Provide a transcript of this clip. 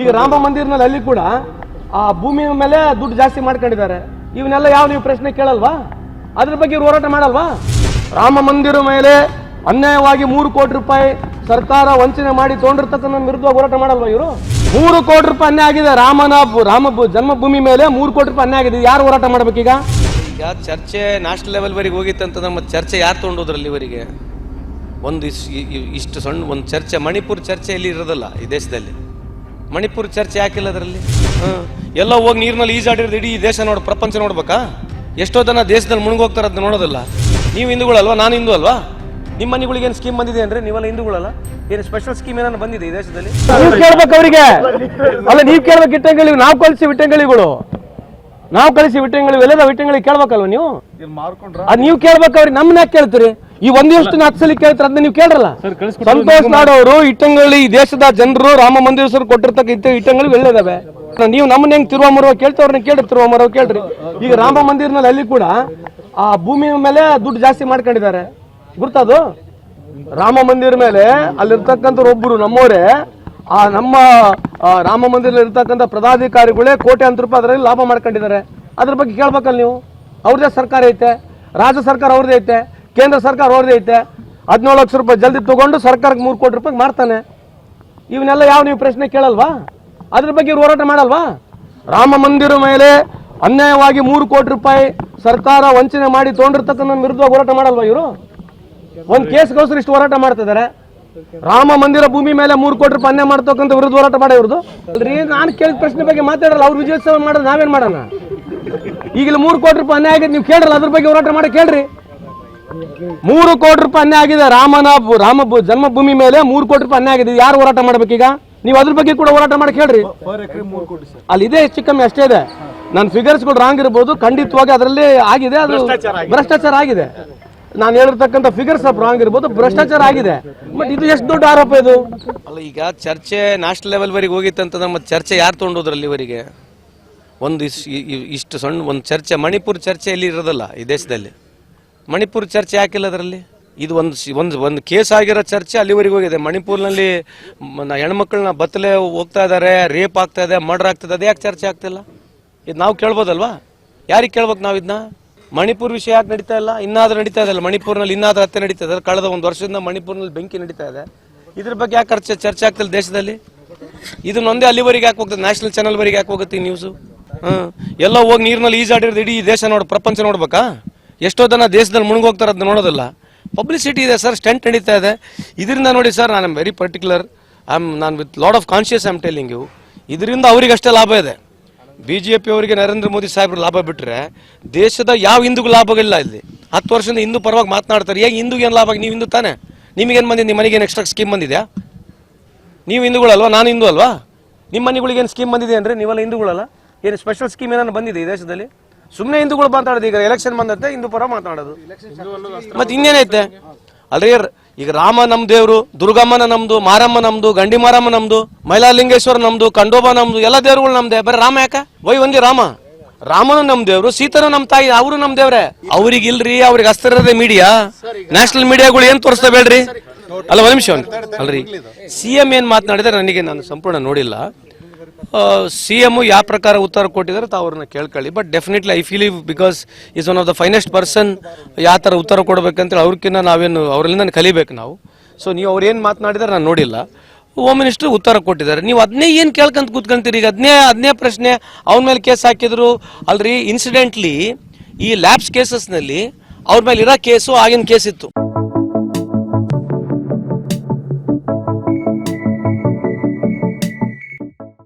ಈಗ ರಾಮ ಮಂದಿರ್ನಲ್ಲಿ ಅಲ್ಲಿ ಕೂಡ ಆ ಭೂಮಿ ಮೇಲೆ ದುಡ್ಡು ಜಾಸ್ತಿ ಮಾಡ್ಕೊಂಡಿದ್ದಾರೆ. ಇವನ್ನೆಲ್ಲ ಯಾವ ನೀವು ಪ್ರಶ್ನೆ ಕೇಳಲ್ವಾ? ಅದ್ರ ಬಗ್ಗೆ ಹೋರಾಟ ಮಾಡಲ್ವಾ? ರಾಮ ಮಂದಿರ ಮೇಲೆ ಅನ್ಯಾಯವಾಗಿ ಮೂರು ಕೋಟಿ ರೂಪಾಯಿ ಸರ್ಕಾರ ವಂಚನೆ ಮಾಡಿ ತಗೊಂಡಿರ್ತಕ್ಕಂಥ ವಿರುದ್ಧ ಹೋರಾಟ ಮಾಡಲ್ವಾ ಇವರು? ಮೂರು ಕೋಟಿ ರೂಪಾಯಿ ಅನ್ಯಾಯ ಆಗಿದೆ. ರಾಮನ ರಾಮ ಜನ್ಮಭೂಮಿ ಮೇಲೆ ಮೂರು ಕೋಟಿ ರೂಪಾಯಿ ಅನ್ಯಾಯ ಆಗಿದೆ. ಯಾರು ಹೋರಾಟ ಮಾಡ್ಬೇಕೀಗ? ಈಗ ಚರ್ಚೆ ನ್ಯಾಷನಲ್ ಹೋಗಿತ್ತು ಹೋಗಿತ್ತಂತ ನಮ್ಮ ಚರ್ಚೆ ಯಾರು ತೊಗೊಂಡೋದ್ರಲ್ಲಿ ಇವರಿಗೆ? ಒಂದು ಇಷ್ಟು ಸಣ್ಣ ಒಂದು ಚರ್ಚೆ, ಮಣಿಪುರ್ ಚರ್ಚೆ ಇಲ್ಲಿ ಇರೋದಲ್ಲ ಈ ದೇಶದಲ್ಲಿ. ಮಣಿಪುರ್ ಚರ್ಚೆ ಯಾಕಿಲ್ಲ ಅದರಲ್ಲಿ? ಹಾಂ. ಎಲ್ಲ ಹೋಗಿ ನೀರಿನಲ್ಲಿ ಈಜಾಡಿರೋದು ಇಡೀ ದೇಶ ನೋಡ್ ಪ್ರಪಂಚ ನೋಡ್ಬೇಕಾ? ಎಷ್ಟೋ ಜನ ದೇಶದಲ್ಲಿ ಮುಳುಗೋಗ್ತಾರೆ ಅದನ್ನ ನೋಡೋದಲ್ಲ. ನೀವು ಹಿಂದೂಗಳಲ್ವಾ? ನಾನು ಹಿಂದೂ ಅಲ್ವಾ? ನಿಮ್ಮ ಮನೆಗಳಿಗೆ ಏನು ಸ್ಕೀಮ್ ಬಂದಿದೆ ಅಂದ್ರೆ ನೀವೆಲ್ಲ ಹಿಂದೂಗಳಲ್ಲ? ಏನು ಸ್ಪೆಷಲ್ ಸ್ಕೀಮ್ ಏನಾದ್ರು ಬಂದಿದೆ ಈ ದೇಶದಲ್ಲಿ? ನೀವು ಕೇಳ್ಬೇಕು ಅವರಿಗೆ. ಅಲ್ಲ ನೀವು ಕೇಳ್ಬೇಕು ಇಟ್ಟಂಗಳಿ ನಾವು ಕಳಿಸಿ ವಿಟ್ಟಂಗಳಿಗಳು. ನಾವು ಕಳಿಸಿ ವಿಟಂಗಳಿ ಎಲ್ಲದ ವಿಟ್ಟಂಗಳಿಗೆ ಕೇಳ್ಬೇಕಲ್ವ ನೀವು? ಅದು ನೀವು ಕೇಳ್ಬೇಕು ಅವ್ರಿಗೆ ನಮ್ಮನ್ನ ಯಾಕೆ ಕೇಳ್ತೀರಿ? ಈ ಒಂದೇ ನಕ್ಸಲಿಕ್ಕೆ ಕೇಳ್ತಾರೆ ಅದನ್ನ ನೀವು ಕೇಳ್ರಲ್ಲ? ಸಂತೋಷ್ ನಾಡವರು ಅವರು ಇಟ್ಟಂಗಳಿ ಈ ದೇಶದ ಜನರು ರಾಮ ಮಂದಿರ ಕೊಟ್ಟಿರ್ತಕ್ಕ ಇಟ್ಟಂಗಳಿ ಒಳ್ಳೇದವೆ. ನೀವು ನಮ್ಮನ್ನ ಹೆಂಗ್ ತಿರುವಮರವ ಕೇಳ್ತವ್ರನ್ನ ಕೇಳಿ ತಿರುವಮರವ ಕೇಳ್ರಿ. ಈಗ ರಾಮ ಮಂದಿರ್ನಲ್ಲಿ ಅಲ್ಲಿ ಕೂಡ ಆ ಭೂಮಿ ಮೇಲೆ ದುಡ್ಡು ಜಾಸ್ತಿ ಮಾಡ್ಕೊಂಡಿದ್ದಾರೆ. ಗುರ್ತದು? ರಾಮ ಮಂದಿರ ಮೇಲೆ ಅಲ್ಲಿರ್ತಕ್ಕಂಥ ಒಬ್ಬರು ನಮ್ಮವರೇ ಆ ನಮ್ಮ ರಾಮ ಮಂದಿರ ಇರ್ತಕ್ಕಂಥ ಪದಾಧಿಕಾರಿಗಳೇ ಕೋಟ್ಯಾಂತರ ರೂಪಾಯಿ ಅದರಲ್ಲಿ ಲಾಭ ಮಾಡ್ಕೊಂಡಿದ್ದಾರೆ. ಅದ್ರ ಬಗ್ಗೆ ಕೇಳ್ಬೇಕಲ್ಲ ನೀವು? ಅವ್ರದೇ ಸರ್ಕಾರ ಐತೆ ರಾಜ್ಯ ಸರ್ಕಾರ ಅವ್ರದೇ ಐತೆ. ಕೇಂದ್ರ ಸರ್ಕಾರ ಐತೆ. ಹದಿನೇಳು ಲಕ್ಷ ರೂಪಾಯಿ ಜಲ್ದಿ ತಗೊಂಡು ಸರ್ಕಾರಕ್ಕೆ ಮೂರು ಕೋಟಿ ರೂಪಾಯಿ ಮಾಡ್ತಾನೆ. ಇವನ್ನೆಲ್ಲ ಯಾವ ನೀವು ಪ್ರಶ್ನೆ ಕೇಳಲ್ವಾ? ಅದ್ರ ಬಗ್ಗೆ ಇವ್ರು ಹೋರಾಟ ಮಾಡಲ್ವಾ? ರಾಮ ಮಂದಿರ ಮೇಲೆ ಅನ್ಯಾಯವಾಗಿ ಮೂರು ಕೋಟಿ ರೂಪಾಯಿ ಸರ್ಕಾರ ವಂಚನೆ ಮಾಡಿ ತೊಗೊಂಡಿರ್ತಕ್ಕಂಥ ವಿರುದ್ಧ ಹೋರಾಟ ಮಾಡಲ್ವಾ ಇವರು? ಒಂದು ಕೇಸ್ಗೋಸ್ಕರ ಇಷ್ಟು ಹೋರಾಟ ಮಾಡ್ತಿದ್ದಾರೆ ರಾಮ ಮಂದಿರ ಭೂಮಿ ಮೇಲೆ ಮೂರು ಕೋಟಿ ರೂಪಾಯಿ ಅನ್ಯಾಯ ಮಾಡ್ತಕ್ಕಂಥ ವಿರುದ್ಧ ಹೋರಾಟ ಮಾಡ ಇವ್ರದ್ದು ಅಲ್ರಿ, ನಾನು ಕೇಳಿದ ಪ್ರಶ್ನೆ ಬಗ್ಗೆ ಮಾತಾಡಲ್ಲ, ಅವ್ರು ವಿಜಯೋತ್ಸವ ಮಾಡೋದು ನಾವೇನು ಮಾಡೋಣ? ಈಗಲೂ ಮೂರು ಕೋಟಿ ರೂಪಾಯಿ ಅನ್ಯಾಯ ಆಗಿದೆ, ನೀವು ಕೇಳ್ರಲ್ಲ ಅದ್ರ ಬಗ್ಗೆ ಹೋರಾಟ ಮಾಡಿ ಕೇಳ್ರಿ. ಮೂರು ಕೋಟಿ ರೂಪಾಯಿ ಅನ್ಯಾಯ ಆಗಿದೆ. ರಾಮನ ರಾಮ ಜನ್ಮಭೂಮಿ ಮೇಲೆ ಮೂರು ಕೋಟಿ ರೂಪಾಯಿ ಅನ್ಯಾಯ ಆಗಿದೆ. ಯಾರು ಹೋರಾಟ ಮಾಡ್ಬೇಕೀಗ? ನೀವು ಅದ್ರ ಬಗ್ಗೆ ಕೂಡ ಹೋರಾಟ ಮಾಡಿ ಕೇಳ್ರಿ. ಅಲ್ಲಿ ಇದೆ ಹೆಚ್ಚು ಕಮ್ಮಿ ಅಷ್ಟೇ ಇದೆ. ನನ್ನ ಫಿಗರ್ಸ್ಗಳು ರಾಂಗ್ ಇರ್ಬೋದು. ಖಂಡಿತವಾಗಿ ಅದರಲ್ಲಿ ಆಗಿದೆ. ಅದು ಭ್ರಷ್ಟಾಚಾರ ಆಗಿದೆ. ನಾನು ಹೇಳಿರ್ತಕ್ಕಂಥ ಫಿಗರ್ಸ್ ರಾಂಗ್ ಇರ್ಬೋದು. ಭ್ರಷ್ಟಾಚಾರ ಆಗಿದೆ. ಬಟ್ ಇದು ಎಷ್ಟು ದೊಡ್ಡ ಆರೋಪ ಇದು? ಅಲ್ಲ ಈಗ ಚರ್ಚೆ ನ್ಯಾಷನಲ್ ಲೆವೆಲ್ವರೆಗೆ ಅಂತಂದ್ರೆ ಮತ್ತೆ ಚರ್ಚೆ ಯಾರು ತೊಗೊಂಡೋದ್ರಲ್ಲಿ ಇವರಿಗೆ? ಒಂದು ಇಷ್ಟು ಸಣ್ಣ ಒಂದು ಚರ್ಚೆ ಮಣಿಪುರ್ ಚರ್ಚೆ ಇಲ್ಲಿ ಇರೋದಲ್ಲ ಈ ದೇಶದಲ್ಲಿ. ಮಣಿಪುರ್ ಚರ್ಚೆ ಯಾಕಿಲ್ಲ ಅದರಲ್ಲಿ? ಇದು ಒಂದು ಒಂದು ಒಂದು ಕೇಸ್ ಆಗಿರೋ ಚರ್ಚೆ ಅಲ್ಲಿವರೆಗೂ ಹೋಗಿದೆ. ಮಣಿಪುರ್ನಲ್ಲಿ ಹೆಣ್ಮಕ್ಳನ್ನ ಬತ್ತಲೆ ಹೋಗ್ತಾ ಇದ್ದಾರೆ ರೇಪ್ ಆಗ್ತಾ ಇದೆ, ಮರ್ಡರ್ ಆಗ್ತದೆ ಅದು ಯಾಕೆ ಚರ್ಚೆ ಆಗ್ತಿಲ್ಲ? ಇದು ನಾವು ಕೇಳ್ಬೋದಲ್ವಾ? ಯಾರಿಗೆ ಕೇಳ್ಬೇಕು ನಾವು ಇದನ್ನ ಮಣಿಪುರ್ ವಿಷಯ ಯಾಕೆ ನಡೀತಾ ಇಲ್ಲ? ಇನ್ನಾದ್ರೂ ನಡೀತಾ ಇದೆ ಮಣಿಪುರ್ನಲ್ಲಿ ಇನ್ನಾದ್ರೂ ಹತ್ತೆ ನಡೀತಾ ಇದೆ. ಕಳೆದ ಒಂದು ವರ್ಷದಿಂದ ಮಣಿಪುರ್ನಲ್ಲಿ ಬೆಂಕಿ ನಡೀತಾ ಇದೆ. ಇದ್ರ ಬಗ್ಗೆ ಯಾಕೆ ಚರ್ಚೆ ಚರ್ಚೆ ಆಗ್ತಿಲ್ಲ ದೇಶದಲ್ಲಿ? ಇದನ್ನೊಂದೇ ಅಲ್ಲಿವರೆಗೆ ಯಾಕೆ ಹೋಗ್ತದೆ? ನ್ಯಾಷನಲ್ ಚಾನಲ್ವರೆಗೆ ಯಾಕೆ ಹೋಗುತ್ತೆ ಈ ನ್ಯೂಸು ಹಾಂ ಎಲ್ಲ ಹೋಗಿ ನೀರಿನಲ್ಲಿ ಈಜಾಡಿರೋದು ಇಡೀ ದೇಶ ನೋಡಿ ಪ್ರಪಂಚ ನೋಡ್ಬೇಕಾ? ಎಷ್ಟೋ ಜನ ದೇಶದಲ್ಲಿ ಮುಳುಗೋಗ್ತಾರೆ ಅದನ್ನ ನೋಡೋದಿಲ್ಲ. ಪಬ್ಲಿಸಿಟಿ ಇದೆ ಸರ್ ಸ್ಟೆಂಟ್ ನಡೀತಾ ಇದೆ. ಇದರಿಂದ ನೋಡಿ ಸರ್, ನಾನು am very particular I am ನಾನು with lot of conscious I'm telling you ಇದರಿಂದ ಅವರಿಗಷ್ಟೇ ಲಾಭ ಇದೆ. ಬಿ ಜೆ ಪಿ ಅವರಿಗೆ ನರೇಂದ್ರ ಮೋದಿ ಸಾಹೇಬ್ರ ಲಾಭ ಬಿಟ್ಟರೆ ದೇಶದ ಯಾವ ಹಿಂದೂಗೂ ಲಾಭಗಳಿಲ್ಲ ಇಲ್ಲಿ. ಹತ್ತು ವರ್ಷದಿಂದ ಹಿಂದೂ ಪರವಾಗಿ ಮಾತನಾಡ್ತಾರೆ. ಹೇಗೆ ಹಿಂದೂಗೆ ಏನು ಲಾಭ? ನೀವು ಹಿಂದೂ ತಾನೆ? ನಿಮಗೇನು ಬಂದಿದೆ ನಿಮ್ಮ ಎಕ್ಸ್ಟ್ರಾ ಸ್ಕೀಮ್ ಬಂದಿದೆಯಾ? ನೀವು ಹಿಂದೂಗಳಲ್ವಾ? ನಾನು ಹಿಂದೂ ಅಲ್ವಾ? ನಿಮ್ಮ ಮನೆಗಳಿಗೇನು ಸ್ಕೀಮ್ ಬಂದಿದೆ ಅಂದರೆ ನೀವೆಲ್ಲ ಹಿಂದೂಗಳಲ್ಲ? ಏನು ಸ್ಪೆಷಲ್ ಸ್ಕೀಮ್ ಏನಾದ್ರು ಬಂದಿದೆ ಈ ದೇಶದಲ್ಲಿ? ಸುಮ್ಮನೆ ಹಿಂದೂಗಳು ಮಾತಾಡೋದು ಈಗ ಎಲೆಕ್ಷನ್ ಬಂದತ್ತೆ ಹಿಂದೂ ಪರ ಮಾತಾಡೋದು. ಮತ್ತೆ ಇನ್ನೇನೈತೆ ಅಲ್ರಿ ಈಗ ರಾಮ ನಮ್ಮ ದೇವರು ದುರ್ಗಮ್ಮನ ನಮ್ದು ಮಾರಮ್ಮ ನಮ್ದು ಗಂಡಿ ಮಾರಮ್ಮ ನಮ್ದು ಮೈಲಾಲಿಂಗೇಶ್ವರ ನಮ್ದು ಕಂಡೋಬ ನಮ್ದು ಎಲ್ಲ ದೇವರುಗಳು ನಮ್ದೆ. ಬರೀ ರಾಮ ಯಾಕ? ವೈ ಒಂದಿ ರಾಮ? ರಾಮನು ನಮ್ ದೇವ್ರು ಸೀತನು ನಮ್ ತಾಯಿ ಅವರು ನಮ್ ದೇವ್ರೆ. ಅವ್ರಿಗೆ ಇಲ್ರಿ ಅವ್ರಿಗೆ ಅಸ್ತಿರದ ಮೀಡಿಯಾ ನ್ಯಾಷನಲ್ ಮೀಡಿಯಾಗಳು ಏನ್ ತೋರಿಸ್ತಾ ಬೇಡ್ರಿ ಅಲ್ಲ ಒಂದ್ ನಿಮಿಷ ಅಲ್ರಿ ಸಿ ಎಂ ಏನ್ ಮಾತನಾಡಿದ್ರೆ ನನಗೆ ನಾನು ಸಂಪೂರ್ಣ ನೋಡಿಲ್ಲ. ಸಿ ಎಂ ಯಾವ ಪ್ರಕಾರ ಉತ್ತರ ಕೊಟ್ಟಿದ್ದಾರೆ ತಾವು ಅವ್ರನ್ನ ಕೇಳ್ಕೊಳ್ಳಿ. But definitely I feel because is one of the finest person ಯಾವ ಥರ ಉತ್ತರ ಕೊಡ್ಬೇಕಂತೇಳಿ ಅವ್ರಕ್ಕಿಂತ ನಾವೇನು ಅವರಿಂದ ಕಲಿಬೇಕು ನಾವು. ಸೊ ನೀವು ಅವ್ರು ಏನು ಮಾತನಾಡಿದಾರೆ ನಾನು ನೋಡಿಲ್ಲ. ಹೋಮ್ ಮಿನಿಸ್ಟರ್ ಉತ್ತರ ಕೊಟ್ಟಿದ್ದಾರೆ. ನೀವು ಅದನ್ನೇ ಏನು ಕೇಳ್ಕೊಂತ ಕೂತ್ಕೊಂತೀರಿ ಈಗ? ಅದನ್ನೇ ಅದನ್ನೇ ಪ್ರಶ್ನೆ. ಅವನ ಮೇಲೆ ಕೇಸ್ ಹಾಕಿದ್ರು. ಅಲ್ರಿ ಇನ್ಸಿಡೆಂಟ್ಲಿ ಈ ಲ್ಯಾಬ್ಸ್ ಕೇಸಸ್ನಲ್ಲಿ ಅವ್ರ ಮೇಲೆ ಇರೋ ಕೇಸು ಆಗಿನ ಕೇಸ್ ಇತ್ತು